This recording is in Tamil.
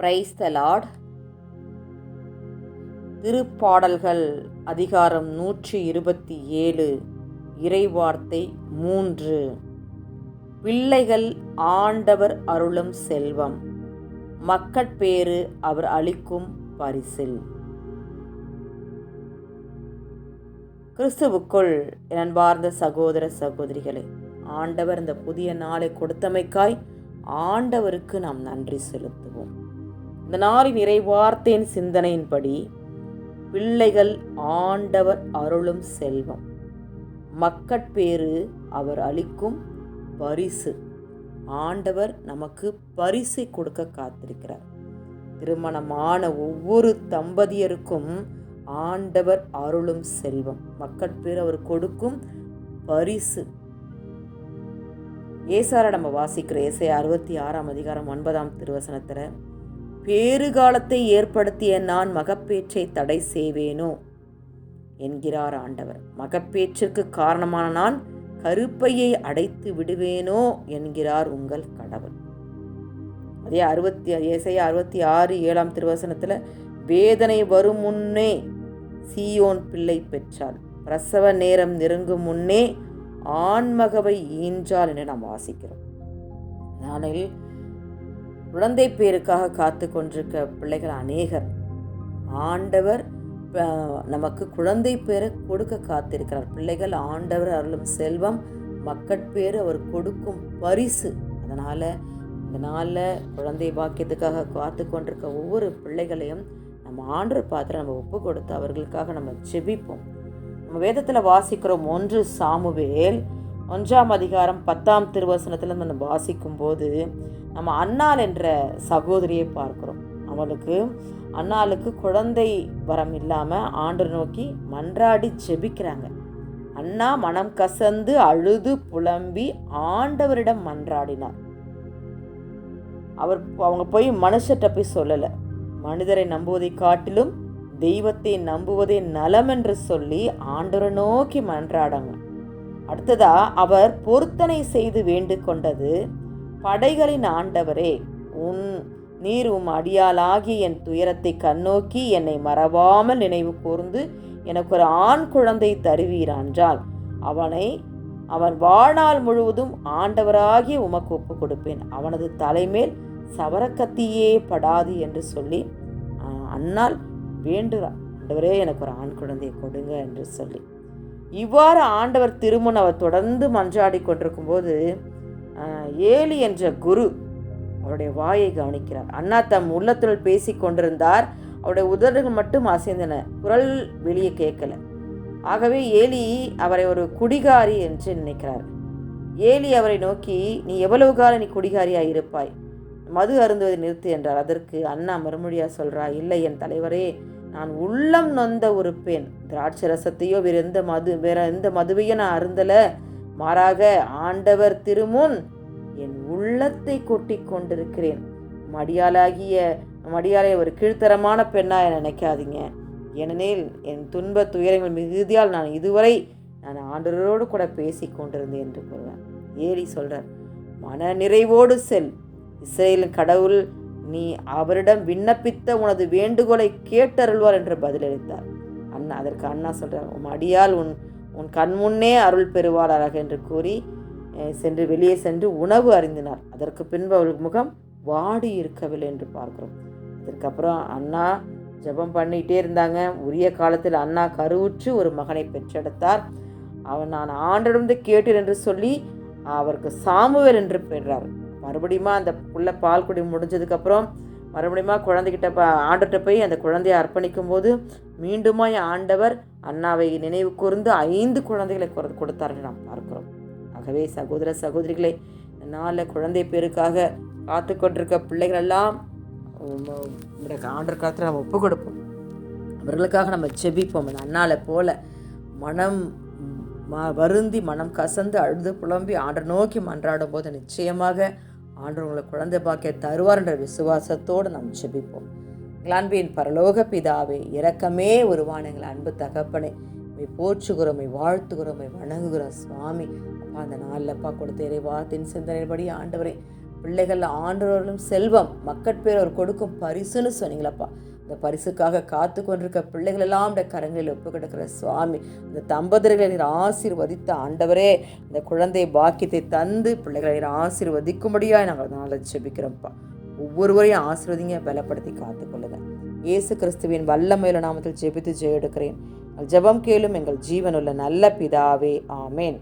பிரைஸ் த லார்ட் திருப்பாடல்கள் அதிகாரம் நூற்றி இருபத்தி ஏழு இறைவார்த்தை மூன்று. பிள்ளைகள் ஆண்டவர் அருளும் செல்வம் மக்கட்பேறு அவர் அளிக்கும் பரிசில். கிறிஸ்துவுக்குள் என் சகோதர சகோதரிகளே ஆண்டவர் இந்த புதிய நாளை கொடுத்தமைக்காய் ஆண்டவருக்கு நாம் நன்றி செலுத்துவோம். இந்த நாளின் நிறைவார்த்தேன் சிந்தனையின்படி பிள்ளைகள் ஆண்டவர் அருளும் செல்வம். மக்கட்பேறு அவர் அளிக்கும் பரிசு. ஆண்டவர் நமக்கு பரிசை கொடுக்க காத்திருக்கிறார். திருமணமான ஒவ்வொரு தம்பதியருக்கும் ஆண்டவர் அருளும் செல்வம். மக்கட்பேர் அவர் கொடுக்கும் பரிசு. ஏசார நம்ம வாசிக்கிற ஏசை அறுபத்தி ஆறாம் அதிகாரம் ஒன்பதாம் திருவசனத்தில் பேறுகாலத்தை ஏற்படுத்திய நான் மகப்பேற்றை தடை செய்வேனோ? என்கிறார் ஆண்டவர். மகப்பேற்றிற்கு காரணமான நான் கருப்பையை அடைத்து விடுவேனோ? என்கிறார் உங்கள் கடவுள். அதே அறுபத்தி ஏசைய அறுபத்தி ஆறு ஏழாம் திருவசனத்தில் வேதனை வரும் முன்னே சீயோன் பிள்ளை பெற்றாள் பிரசவ நேரம் நெருங்கும் முன்னே ஆண்மகவை ஈன்றாள் என நாம் வாசிக்கிறோம். நானில் குழந்தை பேருக்காக காத்து கொண்டிருக்க பிள்ளைகள் அநேகர். ஆண்டவர் நமக்கு குழந்தை பேரை கொடுக்க காத்திருக்கிறார். பிள்ளைகள் ஆண்டவர் அருளும் செல்வம் மக்கட்பேர் அவர் கொடுக்கும் பரிசு. அதனால் இந்த நாளில் குழந்தை பாக்கியத்துக்காக காத்து கொண்டிருக்க ஒவ்வொரு பிள்ளைகளையும் நம்ம ஆண்டவர் பார்த்து நம்ம ஒப்பு கொடுத்து அவர்களுக்காக நம்ம ஜெபிப்போம். நம்ம வேதத்தில் வாசிக்கிறோம் ஒன்று சாமுவேல் ஒன்றாம் அதிகாரம் பத்தாம் திருவசனத்தில் நம்ம வாசிக்கும் போது நம்ம அன்னாள் என்ற சகோதரியை பார்க்குறோம். அவளுக்கு அண்ணாளுக்கு குழந்தை வரம் இல்லாமல் ஆண்டு நோக்கி மன்றாடி ஜெபிக்கிறாங்க. அண்ணா மனம் கசந்து அழுது புலம்பி ஆண்டவரிடம் மன்றாடினார். அவர் அவங்க போய் மனுஷர்கிட்ட போய் சொல்லலை. மனிதரை நம்புவதை காட்டிலும் தெய்வத்தை நம்புவதே நலம் என்று சொல்லி ஆண்டவரை நோக்கி மன்றாடாங்க. அடுத்ததா அவர் பொருத்தனை செய்து வேண்டு கொண்டது படைகளின் ஆண்டவரே உன் நீர் உம் அடியாளாகி என் துயரத்தை கண்ணோக்கி என்னை மறவாமல் நினைவு கூர்ந்து எனக்கு ஒரு ஆண் குழந்தை தருவீரான்றால் அவனை அவன் வாழ்நாள் முழுவதும் ஆண்டவராகி உமக்கு ஒப்பு கொடுப்பேன். அவனது தலைமேல் சவரக்கத்தியே படாது என்று சொல்லி அன்னால் வேண்டுகிறார். ஆண்டவரே எனக்கு ஒரு ஆண் குழந்தையை கொடுங்க என்று சொல்லி. இவ்வாறு ஆண்டவர் திருமணம் அவர் தொடர்ந்து மன்றாடி கொண்டிருக்கும்போது ஏலி என்ற குரு அவருடைய வாயை கவனிக்கிறார். அண்ணா தம் உள்ளத்துள் பேசி கொண்டிருந்தார். அவருடைய உதடுகள் மட்டும் அசைந்தன. குரல் வெளியே கேட்கல. ஆகவே ஏலி அவரை ஒரு குடிகாரி என்று நினைக்கிறார். ஏலி அவரை நோக்கி நீ எவ்வளவு காலம் நீ குடிகாரியாக இருப்பாய்? மது அருந்துவதை நிறுத்து என்றார். அதற்கு அண்ணா மறுமொழியாக சொல்கிறார் இல்லை என் தலைவரே நான் உள்ளம் நொந்த ஒரு பெண். திராட்சை ரசத்தையோ வேற எந்த மது வேற எந்த மதுவையோ நான் அருந்தல. மாறாக ஆண்டவர் திருமுன் என் உள்ளத்தை கொட்டி கொண்டிருக்கிறேன். மடியாளாகிய மடியாலை ஒரு கீழ்த்தரமான பெண்ணாக நினைக்காதீங்க. ஏனெனில் என் துன்ப துயரங்கள் மிகுதியால் நான் இதுவரை நான் ஆண்டவரோடு கூட பேசி கொண்டிருந்தேன் என்று கூறுவேன் ஏறி சொல்கிறார் மன நிறைவோடு செல். இஸ்ரேலின் கடவுள் நீ அவரிடம் விண்ணப்பித்த உனது வேண்டுகோளை கேட்டருள்வார் என்று பதிலளித்தார். அண்ணா அதற்கு அண்ணா சொல்கிறார் உன் அடியால் உன் உன் கண்முன்னே அருள் பெறுவாளாக என்று கூறி சென்று வெளியே சென்று உணவு அறிந்தினார். அதற்கு பின்பு அவள் முகம் வாடி இருக்கவில்லை என்று பார்க்கிறோம். இதற்கப்புறம் அண்ணா ஜபம் பண்ணிகிட்டே இருந்தாங்க. உரிய காலத்தில் அண்ணா கருவுற்று ஒரு மகனை பெற்றெடுத்தார். அவன் நான் ஆண்டிடமிருந்து கேட்டேன் என்று சொல்லி அவருக்கு சாமுவேல் என்று பெறார் மறுபடியுமா அந்த புள்ள பால் குடி முடிஞ்சதுக்கப்புறம் மறுபடியுமா குழந்தைகிட்ட ப ஆண்டுகிட்ட போய் அந்த குழந்தையை அர்ப்பணிக்கும் போது மீண்டுமாய் ஆண்டவர் அண்ணாவை நினைவு கூர்ந்து ஐந்து குழந்தைகளை கொடுத்தார்கள் நாம் பார்க்கிறோம். ஆகவே சகோதர சகோதரிகளை இந்த நாளில் குழந்தை பேருக்காக காத்து கொண்டிருக்க பிள்ளைகளெல்லாம் ஆண்டர் காலத்தில் நம்ம ஒப்பு கொடுப்போம். அவர்களுக்காக நம்ம செபிப்போம் அந்த அண்ணாலை போல மனம் ம வருந்தி மனம் கசந்து அழுது புலம்பி ஆண்டை நோக்கி மன்றாடும் போது நிச்சயமாக ஆண்டர் உங்களை குழந்தை பாக்கிய தருவார் என்ற விசுவாசத்தோடு நாம் செபிப்போம் கிளான்பியின் பரலோக பிதாவே இரக்கமே உருவான எங்கள் அன்பு தகப்பனே. மை போற்றுகிறோம் மை வாழ்த்துகிறோம் மை வணங்குகிறோம் சுவாமி. அப்பா அந்த நாளில்ப்பா கொடுத்த இறைவாத்தின் சிந்தனைப்படி ஆண்டவரே பிள்ளைகள் ஆண்டவர்களும் செல்வம் மக்கட்பேர் அவர் கொடுக்கும் பரிசுன்னு சொன்னீங்களப்பா. இந்த பரிசுக்காக காத்து கொண்டிருக்க பிள்ளைகள் எல்லாம் இந்த கரங்களில் ஒப்பு கிடக்கிற சுவாமி இந்த தம்பதிகளை நீர் ஆசீர்வதித்த ஆண்டவரே இந்த குழந்தை பாக்கியத்தை தந்து பிள்ளைகளை நீர் ஆசீர்வதிக்கும்படியாக நாங்கள் அதனால் ஜெபிக்கிறோம்ப்பா. ஒவ்வொருவரையும் ஆசீர்வதிங்க பலப்படுத்தி காத்துக்கொள்ளுங்க. இயேசு கிறிஸ்துவின் வல்லமையில நாமத்தில் ஜெபித்து ஜெய எடுக்கிறேன் ஜெபம் கேளும் எங்கள் ஜீவனுள்ள நல்ல பிதாவே ஆமேன்.